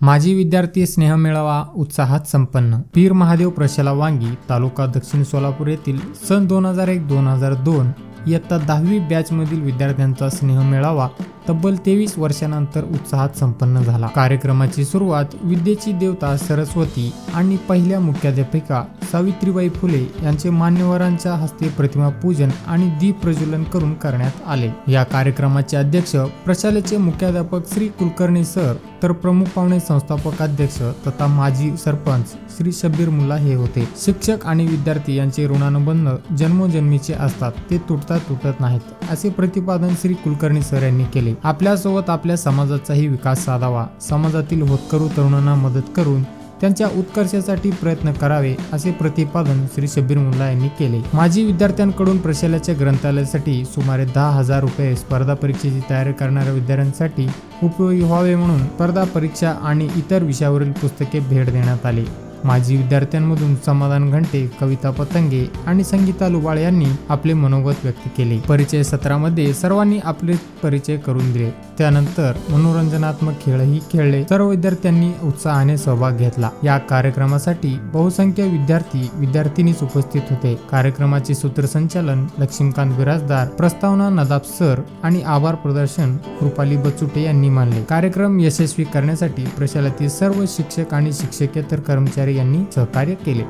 माजी विद्यार्थी स्नेह मिळावा उत्साहात संपन्न. पीर महादेव प्रशाला वांगी तालुका दक्षिण सोलापूर येथील सन दोन हजार एक दोन हजार दोन इयत्ता दहावी बॅचमधील विद्यार्थ्यांचा स्नेह मिळावा तब्बल तेवीस वर्षानंतर उत्साहात संपन्न झाला. कार्यक्रमाची सुरुवात विद्येची देवता सरस्वती आणि पहिल्या मुख्याध्यापिका सावित्रीबाई फुले यांचे मान्यवरांच्या हस्ते प्रतिमा पूजन आणि दीप प्रज्वलन करून करण्यात आले. या कार्यक्रमाचे अध्यक्ष प्रशालेचे मुख्याध्यापक श्री कुलकर्णी सर तर प्रमुख पाहुणे संस्थापक अध्यक्ष तथा माजी सरपंच श्री शब्बीर मुल्ला हे होते. शिक्षक आणि विद्यार्थी यांचे ऋणानुबंध जन्मोजन्मीचे असतात ते तुटता तुटत नाहीत असे प्रतिपादन श्री कुलकर्णी सर यांनी केले. आपल्यासोबत आपल्या समाजाचाही विकास साधावा. समाजातील होतकरू तरुणांना मदत करून त्यांच्या उत्कर्षासाठी प्रयत्न करावे असे प्रतिपादन श्री शब्बीर मुल्ला यांनी केले. माजी विद्यार्थ्यांकडून प्रशालाच्या ग्रंथालयासाठी सुमारे दहा हजार रुपये स्पर्धा परीक्षेची तयारी करणाऱ्या विद्यार्थ्यांसाठी उपयोगी व्हावे म्हणून स्पर्धा परीक्षा आणि इतर विषयावरील पुस्तके भेट देण्यात आली. माजी विद्यार्थ्यांमधून समाधान घंटे कविता पतंगे आणि संगीता लुबाळ यांनी आपले मनोगत व्यक्त केले. परिचय सत्रामध्ये सर्वांनी आपले परिचय करून दिले. त्यानंतर मनोरंजनात्मक खेळही खेळले. सर्व विद्यार्थ्यांनी उत्साहाने सहभाग घेतला. या कार्यक्रमासाठी बहुसंख्य विद्यार्थी विद्यार्थिनीच उपस्थित होते. कार्यक्रमाचे सूत्रसंचालन लक्ष्मीकांत बिराजदार प्रस्तावना नदाब सर आणि आभार प्रदर्शन रुपाली बचुटे यांनी मानले. कार्यक्रम यशस्वी करण्यासाठी प्रशालातील सर्व शिक्षक आणि शिक्षकेतर कर्मचारी यांनी सहकार्य केले.